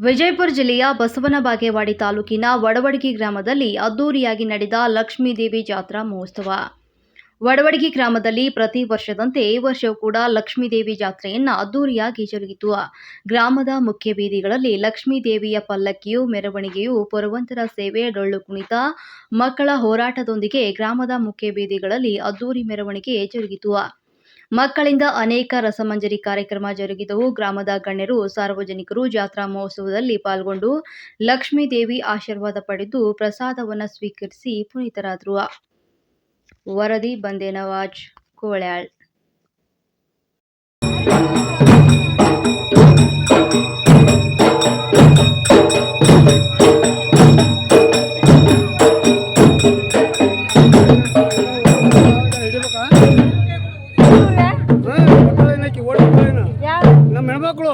ವಿಜಯಪುರ ಜಿಲ್ಲೆಯ ಬಸವನ ಬಾಗೇವಾಡಿ ತಾಲೂಕಿನ ವಡವಡಗಿ ಗ್ರಾಮದಲ್ಲಿ ಅದ್ದೂರಿಯಾಗಿ ನಡೆದ ಲಕ್ಷ್ಮೀದೇವಿ ಜಾತ್ರಾ ಮಹೋತ್ಸವ. ವಡವಡಗಿ ಗ್ರಾಮದಲ್ಲಿ ಪ್ರತಿ ವರ್ಷದಂತೆ ಈ ವರ್ಷವೂ ಕೂಡ ಲಕ್ಷ್ಮೀದೇವಿ ಜಾತ್ರೆಯನ್ನು ಅದ್ದೂರಿಯಾಗಿ ಜರುಗಿತು. ಗ್ರಾಮದ ಮುಖ್ಯ ಬೀದಿಗಳಲ್ಲಿ ಲಕ್ಷ್ಮೀದೇವಿಯ ಪಲ್ಲಕ್ಕಿಯು, ಮೆರವಣಿಗೆಯು, ಪುರವಂತರ ಸೇವೆ, ಡೊಳ್ಳು ಕುಣಿತ, ಮಕ್ಕಳ ಹೋರಾಟದೊಂದಿಗೆ ಗ್ರಾಮದ ಮುಖ್ಯ ಬೀದಿಗಳಲ್ಲಿ ಅದ್ದೂರಿ ಮೆರವಣಿಗೆ ಜರುಗಿತು. ಮಕ್ಕಳಿಂದ ಅನೇಕ ರಸಮಂಜರಿ ಕಾರ್ಯಕ್ರಮ ಜರುಗಿದವು. ಗ್ರಾಮದ ಗಣ್ಯರು, ಸಾರ್ವಜನಿಕರು ಜಾತ್ರಾ ಮಹೋತ್ಸವದಲ್ಲಿ ಪಾಲ್ಗೊಂಡು ಲಕ್ಷ್ಮೀ ದೇವಿ ಆಶೀರ್ವಾದ ಪಡೆದು ಪ್ರಸಾದವನ್ನು ಸ್ವೀಕರಿಸಿ ಪುನೀತರಾದರು. ವರದಿ ಬಂದೇನವಾಜ್ ಕೋಳ್ಯಾಳ್ ನಮ್ಮ ಹೆಣ್ಮಕ್ಳು?